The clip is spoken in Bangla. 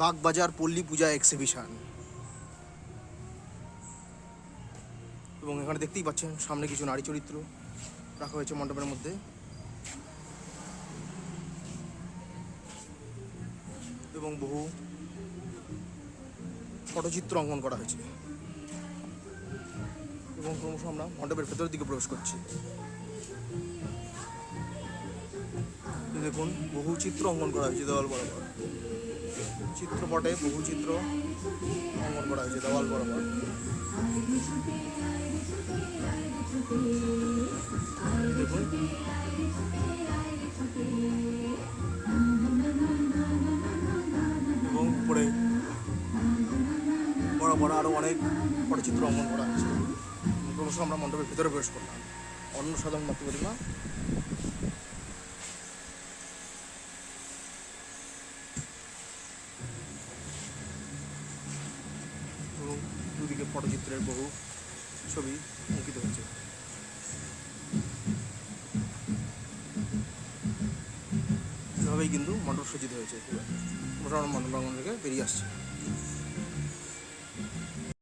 বাগবাজার পল্লী পূজা এক্সিবিশন এবং এখানে দেখতেই পাচ্ছেন, সামনে কিছু নারী চরিত্র রাখা হয়েছে মণ্ডপের মধ্যে। এবং বহু পটচিত্র অঙ্কন করা হয়েছে। এবং ক্রমশ আমরা মণ্ডপের ভেতরের দিকে প্রবেশ করছি। দেখুন, বহু চিত্র অঙ্কন করা হয়েছে দেওয়াল বরাবর। চিত্রপটে, বহু চিত্র। অঙ্কন করা হয়েছে দেওয়াল বরাবর। দেখুন এবং উপরে বড় বড় আরও অনেক পটচিত্র অঙ্কন করা হয়েছে ক্রমশ আমরা মণ্ডপের ভিতরে প্রবেশ করলাম। অন্য সাধারণ মাতৃ এবং দুদিকে পটচিত্রের বহু ছবি অঙ্কিত হয়েছে এভাবেই কিন্তু মণ্ডপ সজ্জিত হয়েছে মোটামুটি মণ্ডপ থেকে বেরিয়ে আসছে।